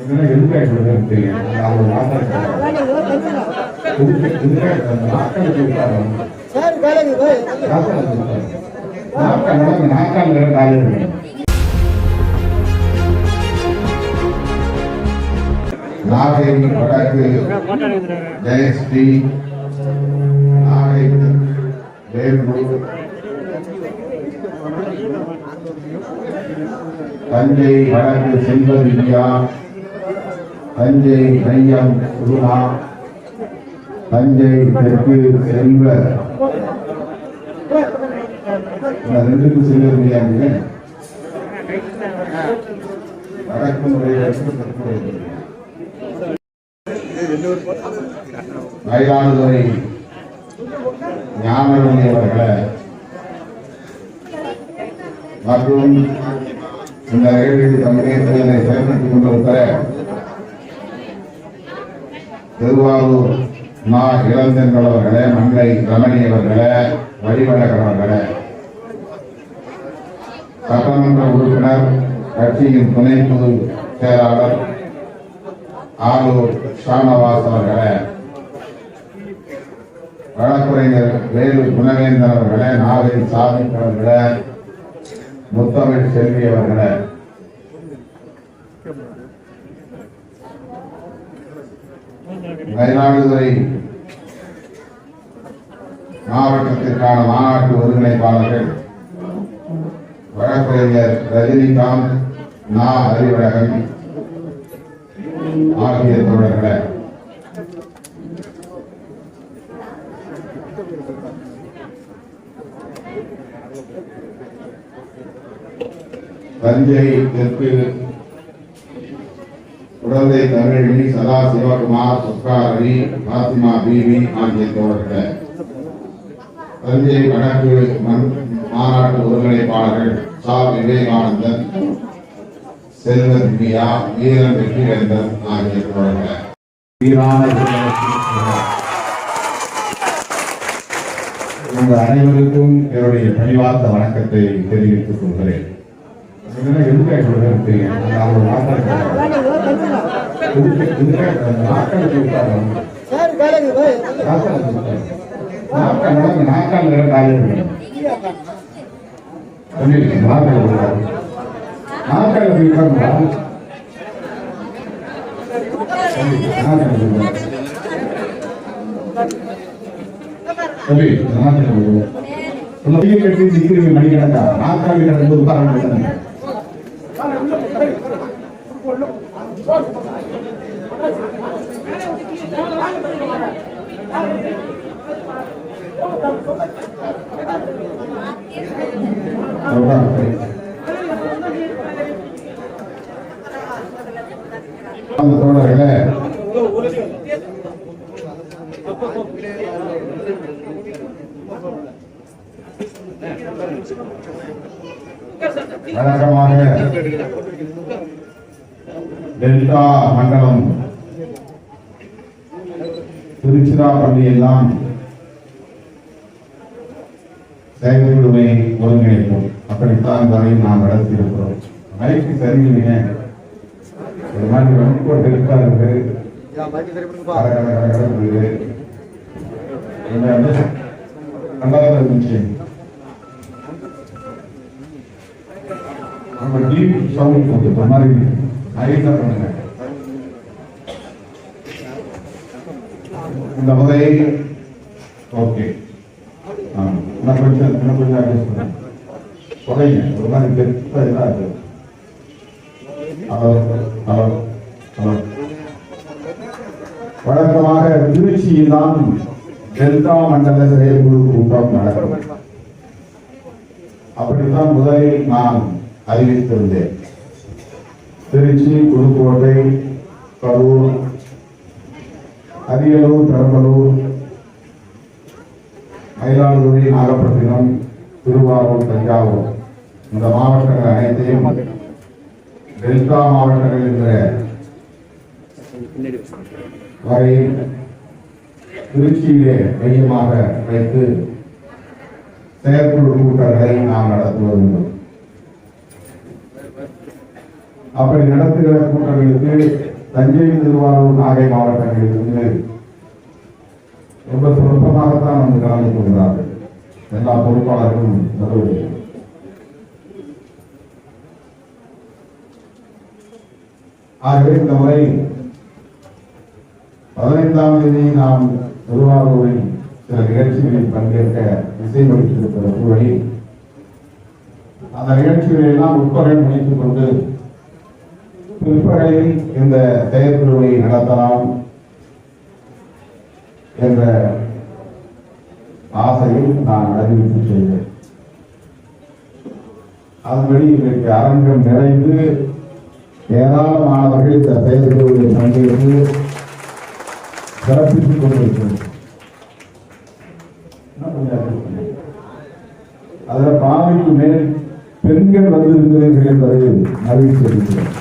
இதெல்லாம் எதுக்காக சொல்றதுன்னு தெரியும் அவங்க நாட்கள் நாட்கள் காலையில் நாகை வடக்கு ஜெயஸ்ரீ. நாகை வேலூர் தஞ்சை வடக்கு செல்வ வித்யா. தஞ்சை மையம் குருமா தஞ்சை தெற்கு செல்வ. ரெண்டுக்கும் செல்வ முடியாது வடக்கு முறையில் தெற்கு மயிலாடுதுறை ஞானவழி அவர்களை மற்றும் இந்த நிகழ்வில் தமிழகத்தில் என்னை செயல்படுத்திக் கொண்டிருக்கிற திருவாரூர் மா இளந்தென்றல் அவர்களே மங்கை ரமணி அவர்களே வழிவழகர் அவர்களே சட்டமன்ற உறுப்பினர் கட்சியின் துணை பொது செயலாளர் ஆலூர் ஷானவாஸ் அவர்களே. வழக்குரைஞர் வேலு குணவேந்தன் அவர்களே நாகை சாமி அவர்களே முத்தமிழ் செல்வி அவர்களே. மயிலாடுதுறை மாவட்டத்திற்கான மாநாட்டு ஒருங்கிணைப்பாளர்கள் வழக்கறிஞர் ரஜினிகாந்த் நா. அறிவழகன் ஆகிய தோழர்களை. தஞ்சை தெற்கு குழந்தை தமிழி சதா சிவகுமார் சுக்காரணி பாத்திமா பீவி ஆகிய தோழர்கள. தஞ்சை வடக்கு மாநாட்டு ஒருங்கிணைப்பாளர்கள் சா. விவேகானந்தன் செல்வ திவ்யா வீரன் வெற்றிவேந்தன் ஆகிய தோழர்களே. வீரான உங்கள் அனைவருக்கும் என்னுடைய பணிவார்ந்த வணக்கத்தை தெரிவித்துக் கொள்கிறேன். இதெல்லாம் எதுக்காக சொல்றதுன்னு கட்டி நிக்கிறீங்க மணிக்கணக்கா நாட்கள் கிடந்து உட்கார அந்த தோழர்களே வழக்கமாக டெல்டா மண்டலம் திருச்சிராப்பள்ளி எல்லாம் செயல்குழுவை ஒருங்கிணைப்போம். அப்படித்தான் வரை நாம் நடத்தியிருக்கிறோம். மைக்கு சரியில்லைங்க. ஒரு மாதிரி ரொம்ப டெல்டா இருக்கு நல்லா இருந்துச்சு நம்ம டீப் சவுண்ட் போட்டு மாதிரி ஐட்டா பண்ணுங்க இந்த முறை ஓகே ஆ கொஞ்சம் இன்னும் கொஞ்சம் அட்ஜஸ்ட் பண்ணுங்க. குறைங்க ஒரு மாதிரி பெருசா இதாக இருக்கு வழக்கமாக திருச்சியில்தான் டெல்டா மண்டல செயற்குழு கூட்டம் நடக்கும். அப்படித்தான் முதலில் நான் அறிவித்திருந்தேன். திருச்சி புதுக்கோட்டை கரூர் அரியலூர் பெரம்பலூர் மயிலாடுதுறை நாகப்பட்டினம் திருவாரூர் தஞ்சாவூர். இந்த மாவட்டங்கள் அனைத்தையும் டெல்டா மாவட்டங்கள் என்ற வரை திருச்சியிலே மையமாக வைத்து செயற்குழு கூட்டங்களை நாம் நடத்துவதுண்டு அப்படி நடத்துகிற கூட்டங்களுக்கு தஞ்சை திருவாரூர் நாகை மாவட்டங்களிலிருந்து ரொம்ப சொற்பமாகத்தான் வந்து கலந்து கொள்கிறார்கள் எல்லா பொறுப்பாளர்களும் வருவதில்லை ஆகவே இந்த முறை பதினைந்தாம் தேதி நாம் திருவாரூரில் சில நிகழ்ச்சிகளில் பங்கேற்க இசைமளித்திருக்கிற சூழலில் அந்த நிகழ்ச்சிகளை எல்லாம் உட்பகை முடித்துக் கொண்டு பிற்பகலில் இந்த செயற்குழுவை நடத்தலாம் என்ற ஆசையில் நான் அறிவித்து செய்தேன். அதன்படி இன்றைக்கு அரங்கம் நிறைந்து ஏராளமானவர்கள் இந்த செயற்குழுவில் பங்கேற்று சிறப்பித்துக் கொண்டிருக்கிறது அதில் பாதிக்கு மேல் பெண்கள் வந்திருக்கிறீர்கள் என்பதை அறிவித்திருக்கிறேன்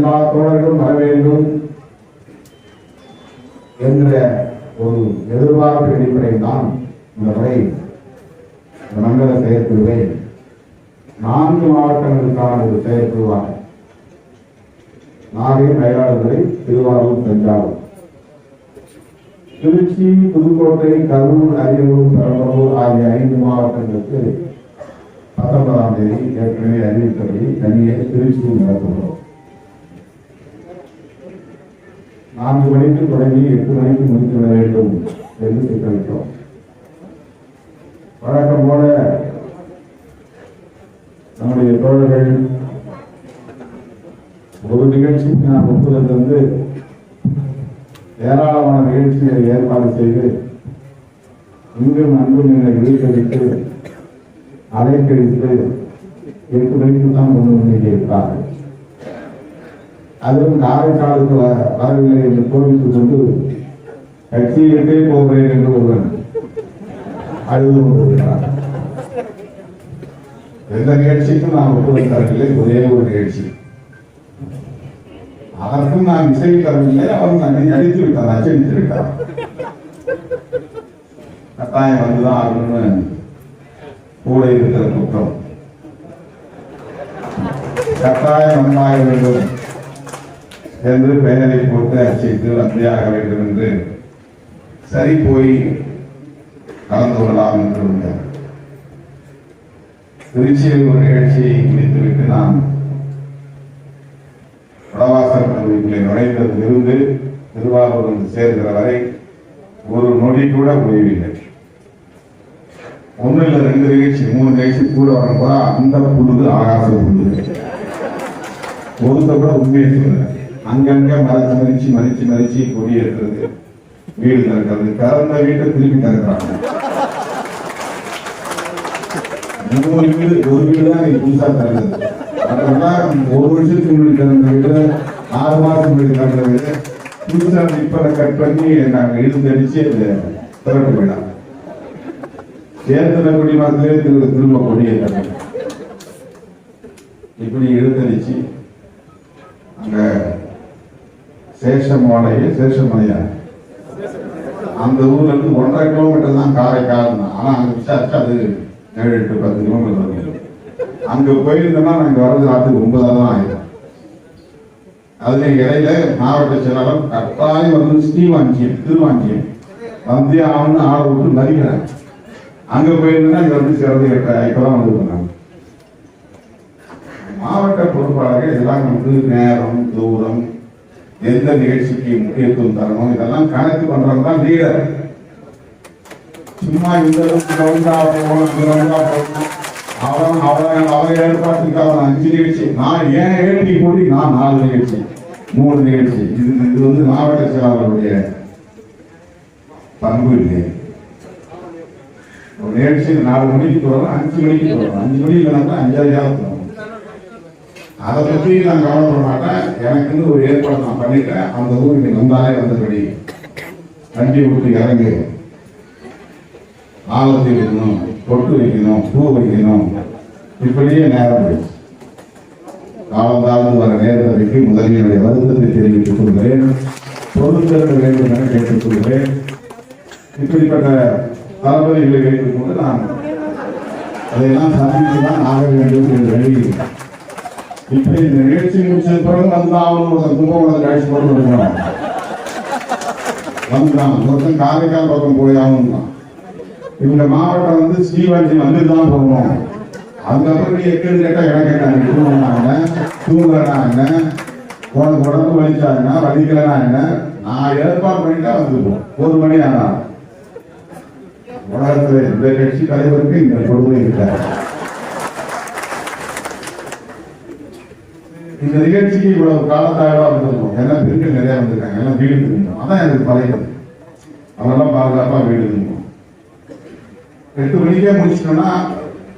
எல்லா தோழர்களும் வர வேண்டும் என்ற ஒரு எதிர்பார்ப்பு அடிப்படையில் தான் இந்த முறை மண்டல செயற்குழுவை நான்கு மாவட்டங்களுக்கான ஒரு செயற்குழுவாக நாகை மயிலாடுதுறை திருவாரூர் தஞ்சாவூர். திருச்சி புதுக்கோட்டை கரூர் அரியலூர் பெரம்பலூர் ஆகிய ஐந்து மாவட்டங்களுக்கு பத்தொன்பதாம் தேதி ஏற்கனவே அறிவித்தபடி தனியே திருச்சியில் நடத்துகிறோம். நான்கு மணிக்கு தொடங்கி எட்டு மணிக்கு முடித்துவிட வேண்டும் என்று திட்டமிட்டோம். வழக்கம் போல நம்முடைய தோழர்கள் ஒரு நிகழ்ச்சிக்கு நான் ஒப்புதல் தந்து ஏராளமான நிகழ்ச்சிகளை ஏற்பாடு செய்து இங்கும் அன்பும் என்னை வீட்டடித்து அலைக்கழித்து எட்டு மணிக்கு தான் கொண்டு வந்து இருக்கிறார்கள் அதுவும் காரைக்காலுக்கு வரவில்லை என்று கோபித்துக் கொண்டு கட்சியை விட்டே போகிறேன் என்று ஒருவன் அழுது கொண்டிருக்கிறார் எந்த நிகழ்ச்சிக்கும் நான் ஒப்புதல் தரவில்லை ஒரே ஒரு நிகழ்ச்சி. அதற்கும் நான் இசை தரவில்லை அவர் நான் அடித்து விட்டார் அச்சடித்து விட்டார். கட்டாயம் வந்துதான் ஆகணும்னு கூட இருக்கிற குற்றம். கட்டாயம் வந்தாக வேண்டும். என்று பெயரை போட்டு அச்சைத்து வந்தியாக வேண்டும் என்று சரி போய் கலந்து கொள்ளலாம் என்று இருந்தார் திருச்சியில் ஒரு நிகழ்ச்சியை முடித்துவிட்டு நான் வடவாசல் கல்லூரிக்குள்ளே நுழைந்ததிலிருந்து திருவாரூர் வந்து சேர்கிற வரை ஒரு நொடி கூட முடியவில்லை. ஒண்ணு இல்லை ரெண்டு நிகழ்ச்சி மூணு நிகழ்ச்சி கூட வரும் போது அந்த புழுது ஆகாச புழுது. ஒருத்த கூட உண்மையை சொல்ல அங்கங்க மறைச்சு மறிச்சு மறிச்சு மறிச்சு கொடி எடுக்கிறது. வீடு திறக்கிறது. திறந்த வீட்டை திருப்பி திறக்கிறாங்க. மூணு வீடு ஒரு வீடு தான் நீ புதுசா திறந்தது. அதெல்லாம் ஒரு வருஷத்துக்கு முன்னாடி திறந்த வீடு ஆறு மாசம் முன்னாடி திறந்த வீடு. புதுசா இப்ப கட் பண்ணி நாங்க இழுத்தடிச்சு அதை திறக்க போயிடலாம் சேர்த்தன கொடி மரத்திலே திரு திரும்ப கொடியை தரணும் இப்படி இழுத்தடிச்சு அங்க சேஷமலையே சேஷமலையா? அந்த ஊர்ல இருந்து ஒன்றரை கிலோமீட்டர் தான் காரைக்கால் ஆனா அங்க விசாரிச்சு அது ஏழு எட்டு பத்து கிலோமீட்டர் வரும் அங்க போயிருந்தோம்னா நாங்க வர்றது ராத்துக்கு ஒன்பதாவது தான் ஆயிடும். அதுல இடையில மாவட்ட செயலாளர் கட்டாயம் வந்து ஸ்ரீவாஞ்சியம் திருவாஞ்சியம் வந்து அவனு ஆளை விட்டு மதிக்கிறேன் அங்க போயிருந்தா இங்க வந்து சேர்ந்து இப்பதான் வந்து பண்ணாங்க மாவட்ட பொறுப்பாளர்கள் இதெல்லாம் வந்து நேரம் தூரம் எந்த நிகழ்ச்சிக்கு முக்கியத்துவம் தரணும்? இதெல்லாம் கணக்கு பண்றவங்க தான் லீடர் சும்மா இந்த அவன் அவன் அவன் ஏற்பாட்டுக்கு அஞ்சு நிகழ்ச்சி. நான் ஏன் ஏழு கூடி நான் நாலு நிகழ்ச்சி. மூணு நிகழ்ச்சி. இது இது வந்து மாவட்ட செயலாளருடைய பண்பு இல்லை ஒரு நிகழ்ச்சி நாலு மணிக்கு போகிறோம் அஞ்சு மணிக்கு போகிறோம் அஞ்சு மணி இல்லைன்னா அஞ்சாவது போறோம் அதை பற்றி நான் கவலைப்பட மாட்டேன். எனக்குன்னு ஒரு ஏற்பாடு நான் பண்ணிட்டேன். அந்த ஊர் இன்னைக்கு வந்தாலே வந்தபடி. வண்டி விட்டு இறங்கு. ஆலத்தி வைக்கணும் பொட்டு வைக்கணும் பூ வைக்கணும். இப்படியே நேரம் போயிடுச்சு. காலம் தாழ்ந்து வர நேரத்திற்கு முதலில் வருத்தத்தை தெரிவித்துக் கொள்கிறேன். பொறுத்து வேண்டும் என கேட்டுக்கொள்கிறேன் இப்படிப்பட்ட தளபதிகளை வைத்துக் கொண்டு நான் அதையெல்லாம் சந்தித்து தான் ஆக வேண்டும் என்று எழுதியிருக்கிறேன் இப்படி இந்த நிகழ்ச்சி முடிச்சது பிறகு வந்து ஆகணும் கும்பகோணத்தில் கும்பகோணம் போட்டு இருக்கணும் வந்துதான் ஒருத்தன் காரைக்கால் பக்கம் போய் ஆகணும் இந்த மாவட்டம் வந்து ஸ்ரீவாஞ்சி வந்து தான் போகணும் அதுக்கப்புறம் நீ எக்கேடு கேட்டா எனக்கு கேட்டாங்க தூங்கினா என்ன தூங்குறனா என்ன? உனக்கு உடம்பு வலிச்சா என்ன? வலிக்கலனா என்ன? நான் ஏற்பாடு பண்ணிட்டா வந்துருப்போம் ஒரு மணி ஆனா உலகத்தில் இந்த கட்சி தலைவருக்கு இந்த கொடுமை இருக்காரு இந்த நிகழ்ச்சிக்கு இவ்வளவு காலத்தாயவா வந்திருக்கோம் ஏன்னா பெண்கள் நிறைய வந்திருக்காங்க. எல்லாம் வீடு திரும்பணும் அதான் எனக்கு பழைய அவரெல்லாம் பாதுகாப்பா வீடு திரும்பணும் எட்டு மணிக்கே முடிச்சிட்டோம்னா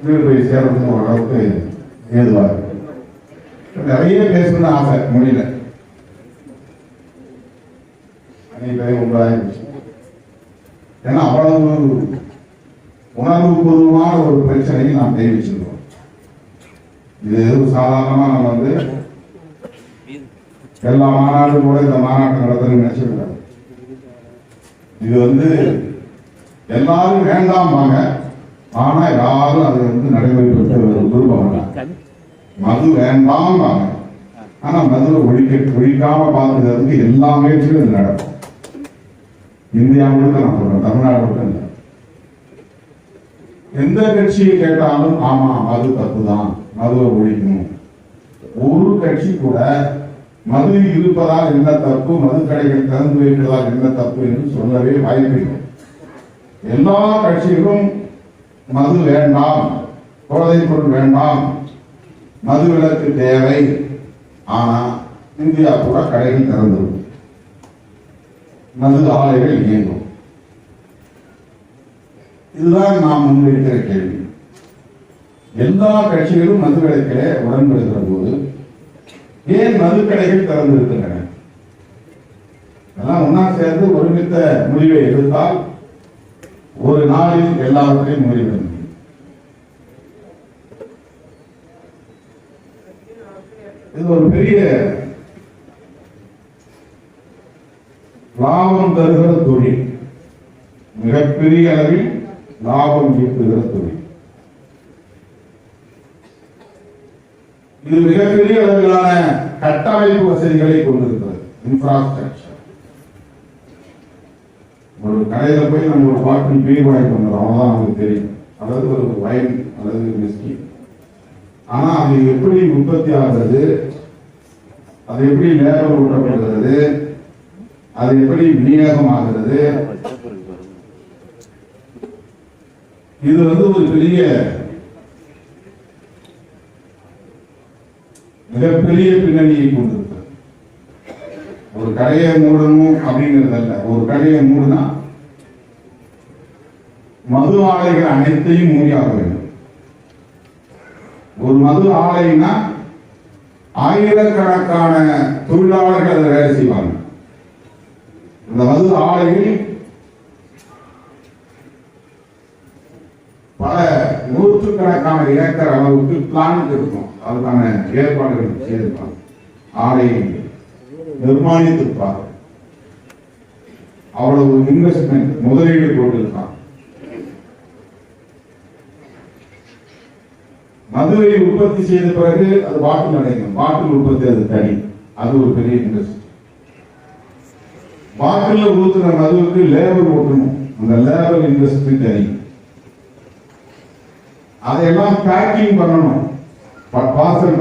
வீடு போய் சேர்றதுக்கு ஓரளவுக்கு ஏதுவா இருக்கு. நிறைய பேசணும்னு ஆசை முடியல. அனைவரையும் ஒன்பதாயிரம் ஏன்னா அவ்வளவு உணர்வுபூர்வமான ஒரு பிரச்சனையை நாம் தெரிவிச்சிருக்கோம் இது எதுவும் சாதாரணமா நம்ம வந்து எல்லா மாநாடும் கூட இந்த மாநாட்டை நடத்தணும்னு நினைச்சிருக்காரு இது வந்து எல்லாரும் வேண்டாம்பாங்க. ஆனா யாரும் அதை வந்து நடைமுறைப்படுத்த விரும்ப மாட்டாங்க. மது வேண்டாம்பாங்க. ஆனா மதுவை ஒழிக்க ஒழிக்காம பார்த்துக்கிறதுக்கு எல்லா முயற்சிகளும் இது நடக்கும். இந்தியா முழுக்க நான் சொல்றேன் தமிழ்நாடு மட்டும் இல்லை. எந்த கட்சியை கேட்டாலும் ஆமா மது தப்பு தான் மதுவை ஒழிக்கணும். ஒரு கட்சி கூட மது இருப்பதால் என்ன தப்பு? மது கடைகள் திறந்து வைப்பதால் என்ன தப்பு என்று சொல்லவே வாய்ப்பில்லை. எல்லா கட்சிகளும் மது வேண்டாம் போதைப் பொருள் வேண்டாம். மது விலக்கு தேவை. ஆனா இந்தியா கூட கடைகள் திறந்திருக்கும் மது ஆலைகள் இயங்கும். இதுதான் நாம் முன்வைக்கிற கேள்வி. எல்லா கட்சிகளும் மது விலக்கிலே உடன்படுகிற போது ஏன் மதுக்கடைகள் திறந்திருக்கின்றன? எல்லாம் ஒன்னா சேர்ந்து ஒருமித்த முடிவை எடுத்தால் ஒரு நாளில் எல்லாவற்றையும் முடிவிட இது ஒரு பெரிய லாபம் தருகிற தொழில். மிகப்பெரிய அளவில் லாபம் ஈட்டுகிற தொழில். இது மிகப்பெரிய அளவிலான கட்டமைப்பு வசதிகளை கொண்டிருக்கிறது. இன்ஃப்ராஸ்ட்ரக்சர் ஒரு கடையில போய் நம்ம ஒரு பாட்டில் பீர் வாங்கிட்டு வந்துடும் அவ்வளவுதான் நமக்கு தெரியும். அதாவது ஒரு வைன் அல்லது மிஸ்கி ஆனா அது எப்படி உற்பத்தி ஆகிறது? அது எப்படி லேபர் ஊட்டப்படுகிறது? அது எப்படி விநியோகம் ஆகிறது இது வந்து ஒரு பெரிய மிகப்பெரிய பின்னணியை கொண்டிருக்கிறது. ஒரு கடையை மூடணும் அப்படிங்கிறதல்ல. ஒரு கடையை மூடுனா மது ஆலைகள் அனைத்தையும் மூடியாக வேண்டும். ஒரு மது ஆலைனா ஆயிரக்கணக்கான தொழிலாளர்கள் அதை வேலை செய்வாங்க. இந்த மது ஆலையில் பல நூற்றுக்கணக்கான ஏக்கர் அளவுக்கு பிளான் இருக்கும் அதுக்கான ஏற்பாடுகள் செய்திருப்பாங்க. ஆலை நிர்மாணித்திருப்பார்கள் அவ்வளவு இன்வெஸ்ட்மெண்ட் முதலீடு போட்டிருப்பாங்க. மதுரை உற்பத்தி செய்த பிறகு அது பாட்டில் அடையும். பாட்டில் உற்பத்தி அது தனி. அது ஒரு பெரிய இண்டஸ்ட்ரி பாட்டில் ஊத்துற மதுவுக்கு லேபர் ஓட்டணும். அந்த லேபர் இண்டஸ்ட்ரி தனி. அதையெல்லாம் பேக்கிங் பண்ணணும். பார்சல்